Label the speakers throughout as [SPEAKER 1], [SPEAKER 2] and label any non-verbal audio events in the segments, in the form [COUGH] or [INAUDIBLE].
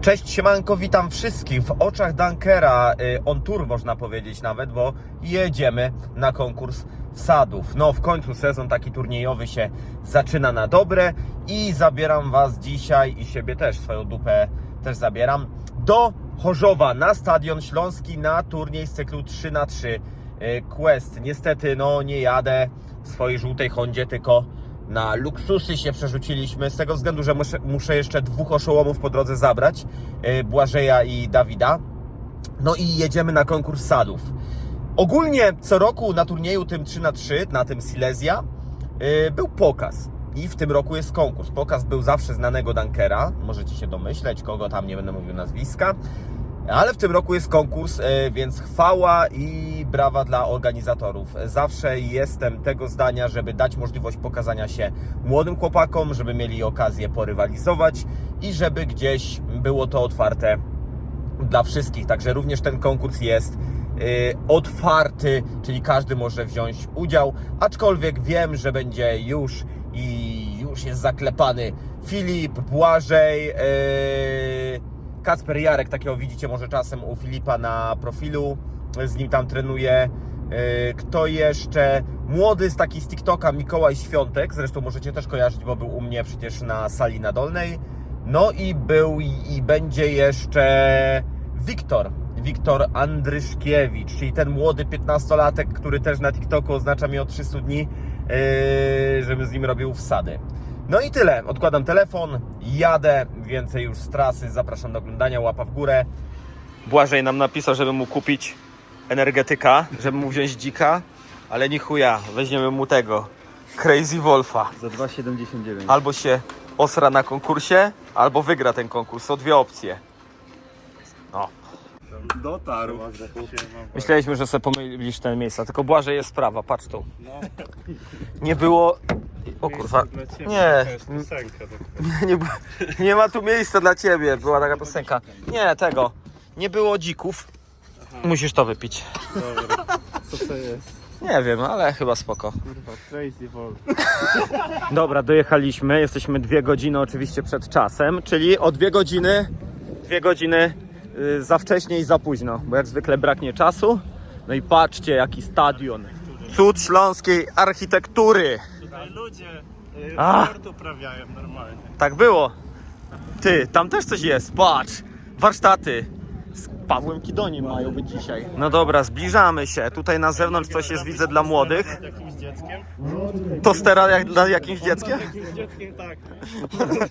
[SPEAKER 1] Cześć, siemanko, witam wszystkich w oczach Dunkera, y, on tour można powiedzieć nawet, bo jedziemy na konkurs wsadów. No w końcu sezon taki turniejowy się zaczyna na dobre i zabieram Was dzisiaj i siebie też, swoją dupę też zabieram, do Chorzowa na Stadion Śląski na turniej z cyklu 3 na 3 Quest. Niestety no nie jadę w swojej żółtej Hondzie, tylko na luksusy się przerzuciliśmy z tego względu, że muszę, jeszcze dwóch oszołomów po drodze zabrać, yy, Błażeja i Dawida. No i jedziemy na konkurs sadów. Ogólnie co roku na turnieju tym 3 na 3 na tym Silesia, yy, był pokaz. I w tym roku jest konkurs. Pokaz był zawsze znanego Dunkera. Możecie się domyśleć, kogo tam nie będę mówił nazwiska. Ale w tym roku jest konkurs, e, więc chwała i brawa dla organizatorów. Zawsze jestem tego zdania, żeby dać możliwość pokazania się młodym chłopakom, żeby mieli okazję porywalizować i żeby gdzieś było to otwarte dla wszystkich. Także również ten konkurs jest y, otwarty, czyli każdy może wziąć udział. Aczkolwiek wiem, że będzie już i już jest zaklepany Filip, Błażej, yy, Kacper Jarek, takiego widzicie może czasem u Filipa na profilu, z nim tam trenuje. Yy, Kto jeszcze? Młody z taki z TikToka, Mikołaj Świątek, zresztą możecie też kojarzyć, bo był u mnie przecież na sali na Dolnej. No i był i, będzie jeszcze Wiktor, Wiktor Andryszkiewicz, czyli ten młody 15-latek, który też na TikToku oznacza mi od 300 dni, yy, żebym z nim robił wsady. No i tyle. Odkładam telefon, jadę, więcej już z trasy, zapraszam do oglądania, łapa w górę. Błażej nam napisał, żeby mu kupić energetyka, żeby mu wziąć dzika, ale nie chuja, weźmiemy mu tego, Crazy Wolfa.
[SPEAKER 2] Za 2,79.
[SPEAKER 1] Albo się osra na konkursie, albo wygra ten konkurs. Są dwie opcje. No.
[SPEAKER 2] Dotarł.
[SPEAKER 1] Myśleliśmy, że sobie pomylisz te miejsca, tylko Błażej jest sprawa, patrz tu. Nie było... O kurwa, nie, [LAUGHS] nie, nie ma tu miejsca dla ciebie, była taka piosenka. Nie, tego, nie było dzików. Musisz to wypić.
[SPEAKER 2] Dobra. Co to jest?
[SPEAKER 1] Nie wiem, ale chyba spoko.
[SPEAKER 2] Kurwa, crazy wolf. [LAUGHS]
[SPEAKER 1] Dobra, dojechaliśmy. Jesteśmy dwie godziny oczywiście przed czasem, czyli o dwie godziny, dwie godziny za wcześnie i za późno, bo jak zwykle braknie czasu. No i patrzcie, jaki stadion. Cud śląskiej architektury.
[SPEAKER 2] Tutaj ludzie y,
[SPEAKER 1] A.
[SPEAKER 2] sport uprawiają normalnie.
[SPEAKER 1] Tak było. Ty, tam też coś jest, patrz. Warsztaty. Z Pawłem Kidonim mają być dzisiaj. No dobra, zbliżamy się. Tutaj na zewnątrz coś jest, widzę, dla młodych.
[SPEAKER 2] Jakimś dzieckiem?
[SPEAKER 1] Tostera jak dla jakimś dzieckiem?
[SPEAKER 2] Jakimś dzieckiem tak.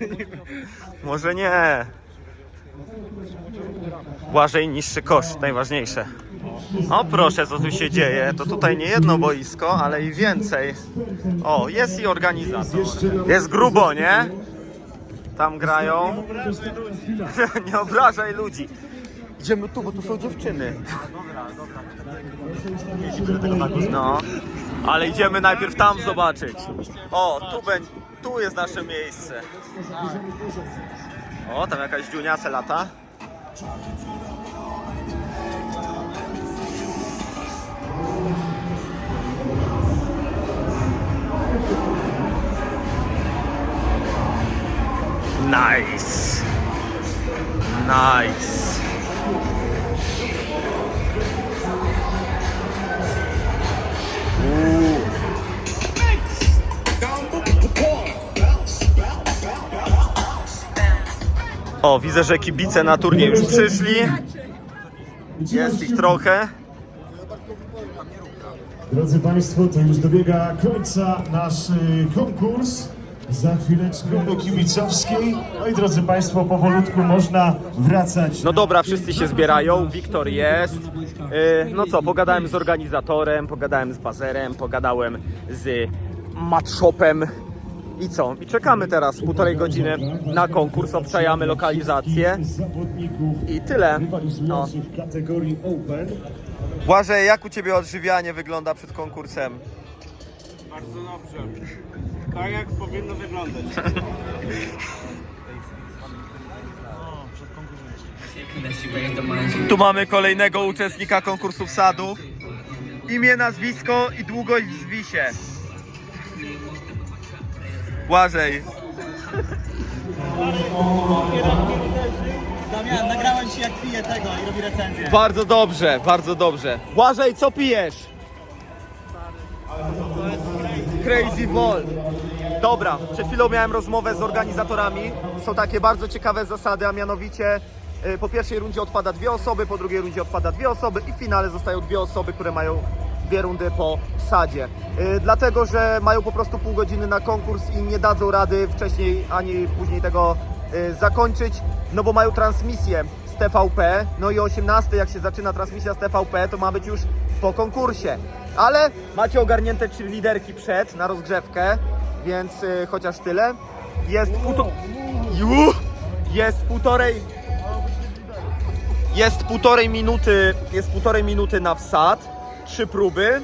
[SPEAKER 2] [LAUGHS]
[SPEAKER 1] Może nie. Błażej niższy kosz, najważniejsze. O proszę, co tu się dzieje. To tutaj nie jedno boisko, ale i więcej. O, jest i organizator. Jest grubo, nie? Tam grają. [LAUGHS] Nie obrażaj ludzi. Idziemy tu, bo tu są dziewczyny. No, ale idziemy najpierw tam zobaczyć. O, tu będzie, tu jest nasze miejsce. O, tam jakaś dziunia se lata. Nice. Nice. O, widzę, że kibice na turniej już przyszli. Jest ich trochę.
[SPEAKER 3] Drodzy Państwo, to już dobiega końca nasz y, konkurs. Za chwileczkę po kibicowskiej. No i drodzy Państwo, powolutku można wracać.
[SPEAKER 1] No dobra, wszyscy się zbierają, Wiktor jest. Yy, No co, pogadałem z organizatorem, pogadałem z bazerem, pogadałem z matshopem. I co? I czekamy teraz półtorej godziny na konkurs, obczajamy lokalizację. I tyle. No.
[SPEAKER 3] rywalizujących w kategorii Open.
[SPEAKER 1] Błażej, jak u Ciebie odżywianie wygląda przed konkursem?
[SPEAKER 2] Bardzo dobrze. Tak jak powinno wyglądać. [LAUGHS]
[SPEAKER 1] Tu mamy kolejnego uczestnika konkursu sadów. Imię, nazwisko i długość w zwisie. Błażej.
[SPEAKER 4] Damian, nagrałem ci jak piję tego i robi recenzję.
[SPEAKER 1] Bardzo dobrze, bardzo dobrze. Błażej, co pijesz? Crazy Wolf. Dobra, przed chwilą miałem rozmowę z organizatorami. Są takie bardzo ciekawe zasady, a mianowicie y, po pierwszej rundzie odpada dwie osoby, po drugiej rundzie odpada dwie osoby i w finale zostają dwie osoby, które mają dwie rundy po wsadzie. Y, Dlatego, że mają po prostu pół godziny na konkurs i nie dadzą rady wcześniej ani później tego y, zakończyć, no bo mają transmisję z TVP, no i o 18 jak się zaczyna transmisja z TVP, to ma być już po konkursie. Ale macie ogarnięte trzy liderki przed na rozgrzewkę, więc y, chociaż tyle. Jest półto... Jest półtorej... Jest półtorej minuty, jest półtorej minuty na wsad, trzy próby,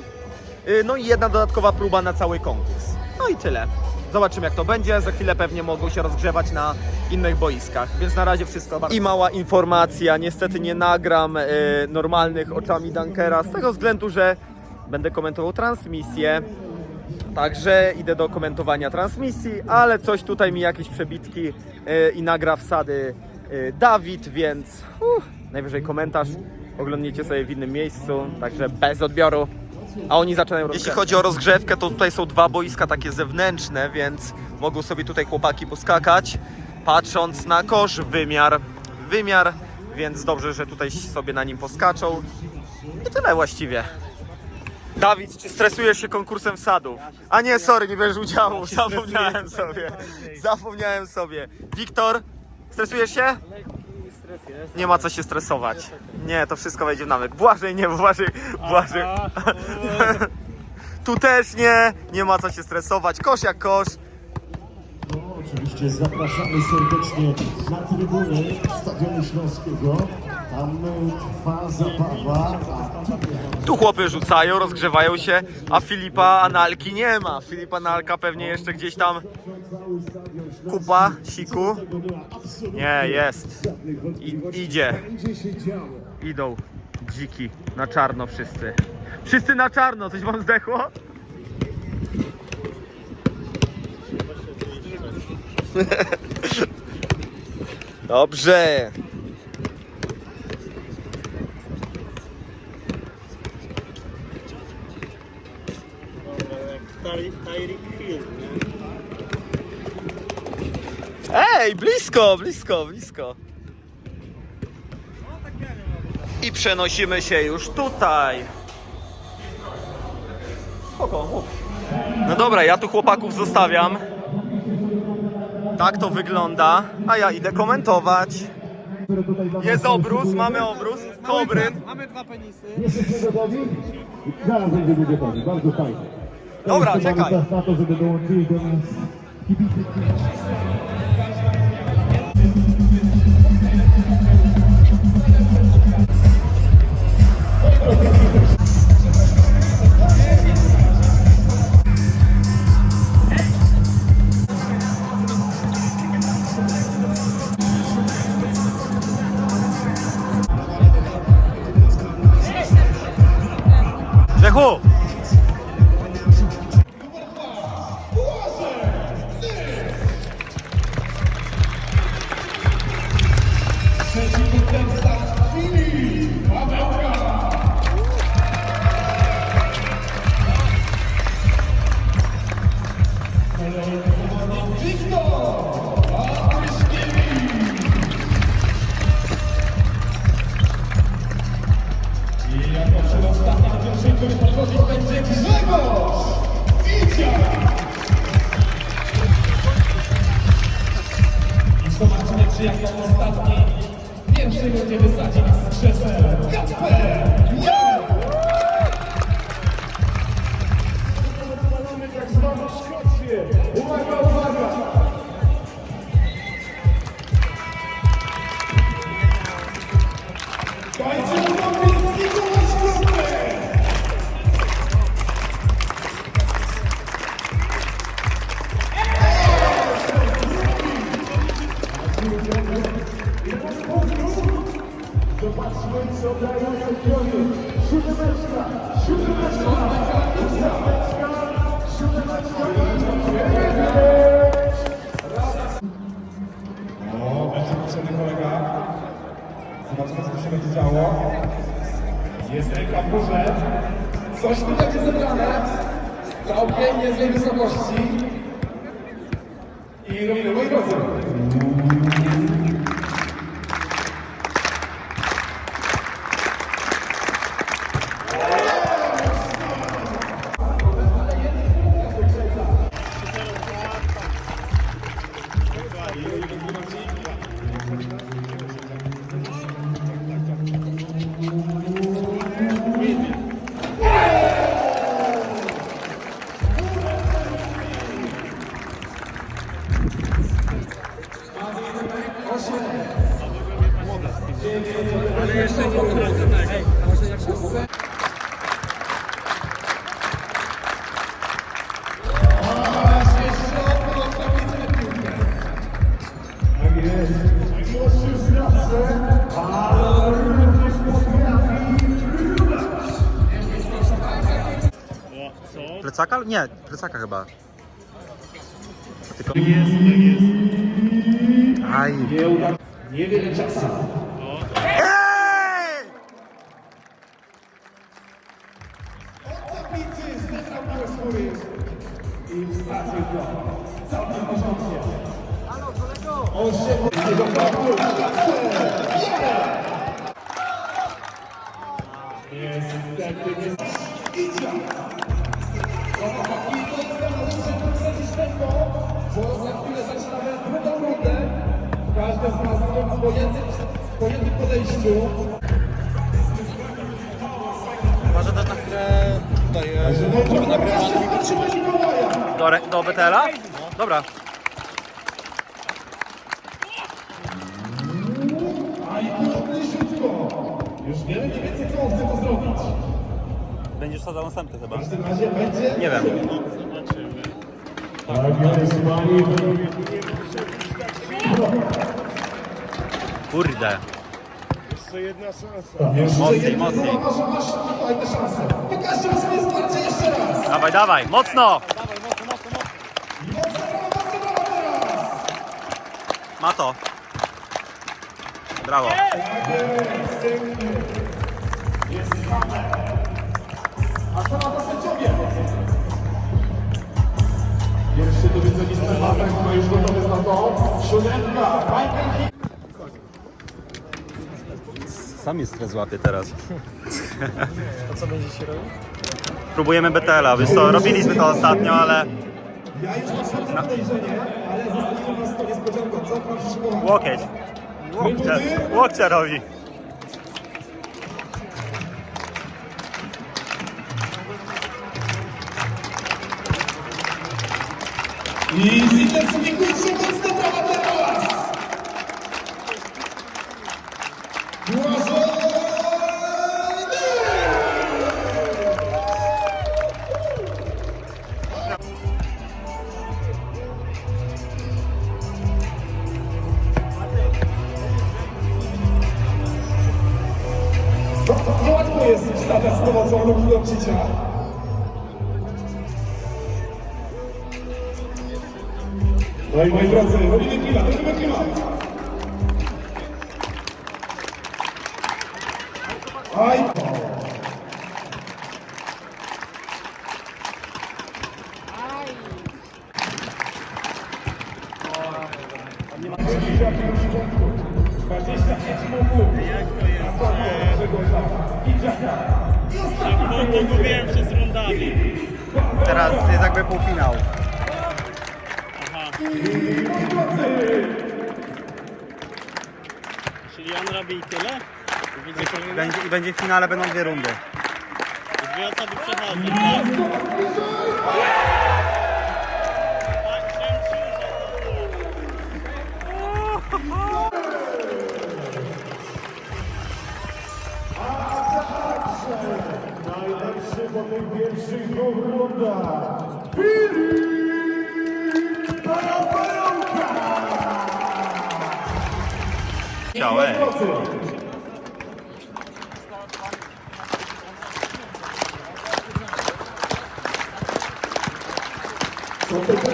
[SPEAKER 1] y, no i jedna dodatkowa próba na cały konkurs. No i tyle. Zobaczymy jak to będzie. Za chwilę pewnie mogą się rozgrzewać na innych boiskach, więc na razie wszystko bardzo. I mała informacja, niestety nie nagram y, normalnych oczami Dunkera z tego względu, że będę komentował transmisję. Także idę do komentowania transmisji, ale coś tutaj mi jakieś przebitki y, i nagra wsady Dawid, więc uh, najwyżej komentarz oglądniecie sobie w innym miejscu, także bez odbioru. A oni zaczynają Jeśli chodzi o rozgrzewkę, to tutaj są dwa boiska takie zewnętrzne, więc mogą sobie tutaj chłopaki poskakać, patrząc na kosz, wymiar, wymiar, więc dobrze, że tutaj sobie na nim poskaczą. I tyle właściwie. Dawid, czy stresujesz się konkursem sadów? A nie, sorry, nie bierzesz udziału. [LAUGHS] Zapomniałem sobie. Zapomniałem sobie. Wiktor, stresujesz się? Nie ma co się stresować. Nie, to wszystko wejdzie w nawyk. Błażej, nie, Błażej, Błażej. Tu też nie, nie ma co się stresować. Kosz jak kosz.
[SPEAKER 3] No, oczywiście zapraszamy serdecznie na trybuny Stadionu Śląskiego. Tam e, trwa zabawa, a
[SPEAKER 1] Tu chłopy rzucają, rozgrzewają się, a Filipa Analki nie ma. Filipa Analka pewnie jeszcze gdzieś tam kupa, siku. Nie, jest. I, idzie. Idą dziki na czarno wszyscy. Wszyscy na czarno, coś wam zdechło? [LAUGHS] Dobrze. Ej, blisko, blisko, blisko. I przenosimy się już tutaj. Spoko, mów. No dobra, ja tu chłopaków zostawiam. Tak to wygląda, a ja idę komentować. Jest obrus, mamy obrus. Dobry.
[SPEAKER 2] Mamy dwa penisy.
[SPEAKER 3] Zaraz będziemy gotowi, bardzo fajnie.
[SPEAKER 1] Dobra, czekaj.
[SPEAKER 3] na to, żeby dołączyli do nas kibice.
[SPEAKER 1] দেখো Lechu!
[SPEAKER 5] Zobaczymy, czy jako ostatni pierwszy będzie wysadzić z krzeseł. Kacper!
[SPEAKER 3] Mamy Dają sędziowie. Siódemeczka, siódemeczka, siódemeczka. Będzie potrzebny kolega.
[SPEAKER 5] Zobaczymy, co się będzie działo. Jest ręka w górze. Coś tu będzie zebrane. Całkiem niezłej wysokości. I robimy, moi drodzy.
[SPEAKER 3] どうなる?
[SPEAKER 6] Plecaka? Nie, plecaka chyba. Tylko... Aj.
[SPEAKER 5] Niewiele czasu.
[SPEAKER 6] Ej!
[SPEAKER 5] Tablicy zebrał piłę z góry i go całkiem porządnie. On się. Niestety nie. No chłopaki, to żeby wyprzedzić tempo, bo za chwilę zaczynamy drugą rundę. Każdy z nas po jednym, po jednym podejściu.
[SPEAKER 2] Może to tak e, tutaj e.
[SPEAKER 5] Trzymaj Mikołaja!
[SPEAKER 6] Do, do BTL-a? Dobra.
[SPEAKER 5] A i było bliziutko. Już wiele mniej więcej co on chce to zrobić.
[SPEAKER 6] Wsadzał następny chyba.
[SPEAKER 5] W każdym razie będzie...
[SPEAKER 6] Nie wiem.
[SPEAKER 3] Tak panie.
[SPEAKER 6] Kurde.
[SPEAKER 3] Jeszcze
[SPEAKER 6] Mocniej, mocniej.
[SPEAKER 5] Masz, masz tę szansę. Pokażcie swoje wsparcie jeszcze raz.
[SPEAKER 6] Dawaj, dawaj, mocno! Ma to. Brawo.
[SPEAKER 5] A co na to sędziowie? Pierwszy do widzenia Stefan ma już gotowy na to. Siódemka, Michael Hick.
[SPEAKER 6] Sam jest stres łapie teraz.
[SPEAKER 2] A co będzie się robił?
[SPEAKER 6] Próbujemy BTL-a, wiesz co, robiliśmy to ostatnio, ale
[SPEAKER 5] Ja już mam żadne podejrzenie, ale zostawiłem was z tą niespodzianką. Co pan przyszykował?
[SPEAKER 6] łokieć. Łokcia, łokcia robi.
[SPEAKER 5] I zintensyfikujcie mocno prawa teraz! Błażej! No, Niełatwo jest wstawiać z pomocą lub lotcicia. No i moi drodzy, robimy klimat, robimy klimat. Aj!
[SPEAKER 6] Teraz jest jakby półfinał.
[SPEAKER 2] Czyli on robi tyle? I Będzie kolejny?
[SPEAKER 6] Będzie, I będzie w finale, będą dwie rundy.
[SPEAKER 2] Dwie osoby przechodzą, tak? Tak, kręci, że-
[SPEAKER 3] Najlepszy po tych pierwszych dwóch rundach. Filip
[SPEAKER 6] Chciałem.
[SPEAKER 5] Co to będzie?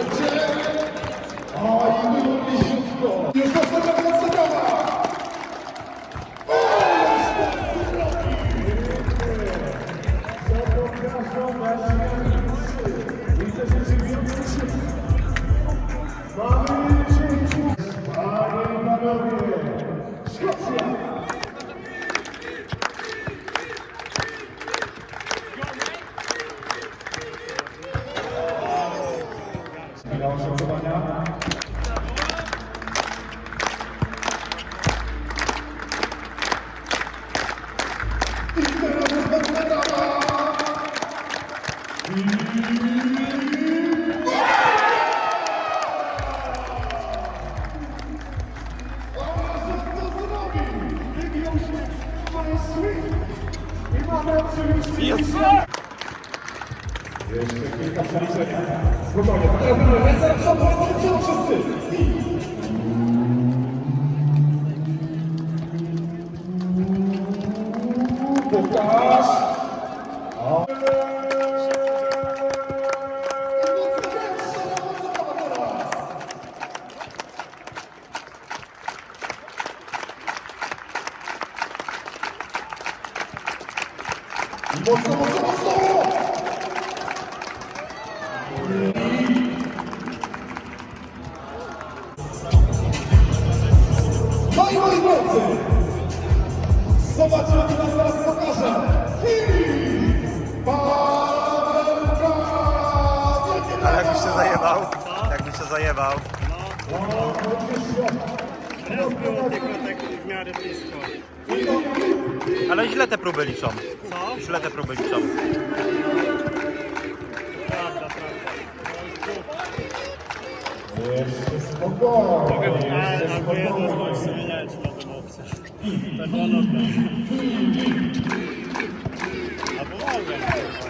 [SPEAKER 5] Das
[SPEAKER 6] Ale jakbyś się zajebał. Jakbyś się zajebał. Ale źle te próby liczą. Co? Źle te próby liczą.
[SPEAKER 5] Jeszcze spokojnie.
[SPEAKER 2] Albo jedno bądź zmieniać na tym opcję. Albo mogę.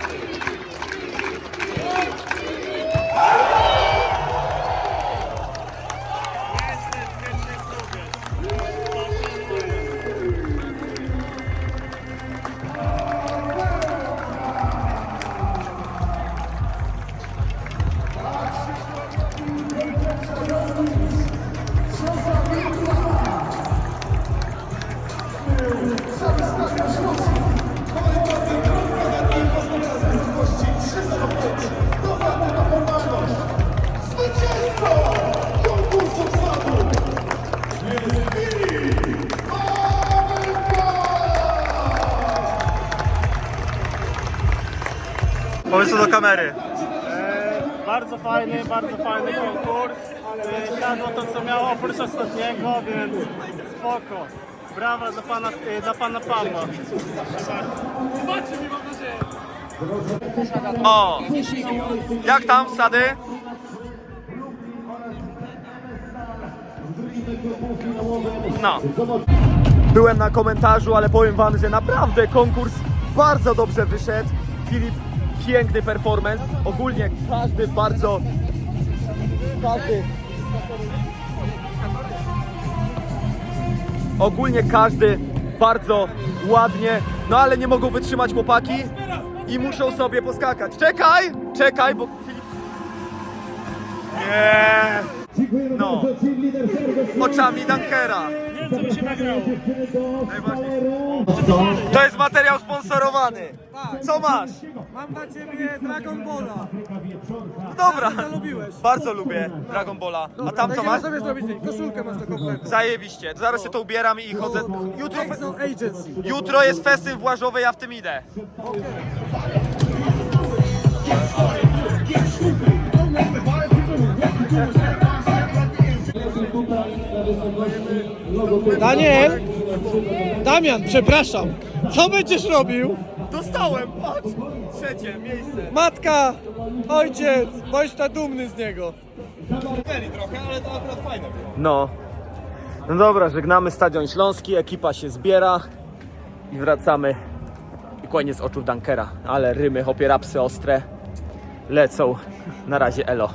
[SPEAKER 6] Powiedz to do kamery.
[SPEAKER 2] Bardzo fajny, bardzo fajny konkurs. E, Siadło to co miało oprócz ostatniego, więc spoko. Brawa dla pana, e, dla pana Pawła.
[SPEAKER 1] O! Jak tam wsady? No. Byłem na komentarzu, ale powiem wam, że naprawdę konkurs bardzo dobrze wyszedł. Filip, piękny performance. Ogólnie każdy bardzo... Każdy... Ogólnie każdy bardzo ładnie, no ale nie mogą wytrzymać chłopaki i muszą sobie poskakać. Czekaj, czekaj, bo Filip... Nie! No, oczami Dunkera.
[SPEAKER 2] Nie wiem co mi się nagrało.
[SPEAKER 1] To jest materiał sponsorowany. Co masz?
[SPEAKER 7] Mam dla ciebie Dragon Balla.
[SPEAKER 1] No dobra.
[SPEAKER 7] Lubiłeś.
[SPEAKER 1] Bardzo lubię Dragon Balla. A tam co masz?
[SPEAKER 7] sobie zrobić koszulkę masz do kompletu.
[SPEAKER 1] Zajebiście. Zaraz się to ubieram i chodzę. Jutro,
[SPEAKER 7] Agency.
[SPEAKER 1] jutro jest festyn Włażowy, ja w tym idę.
[SPEAKER 7] Daniel! Damian, przepraszam. Co będziesz robił?
[SPEAKER 1] Dostałem, patrz! Trzecie miejsce.
[SPEAKER 7] Matka, ojciec, bądź ta dumny z niego.
[SPEAKER 1] No. No dobra, żegnamy Stadion Śląski, ekipa się zbiera i wracamy. I koniec oczu Dunkera. Ale rymy, hopie rapsy ostre lecą. Na razie elo.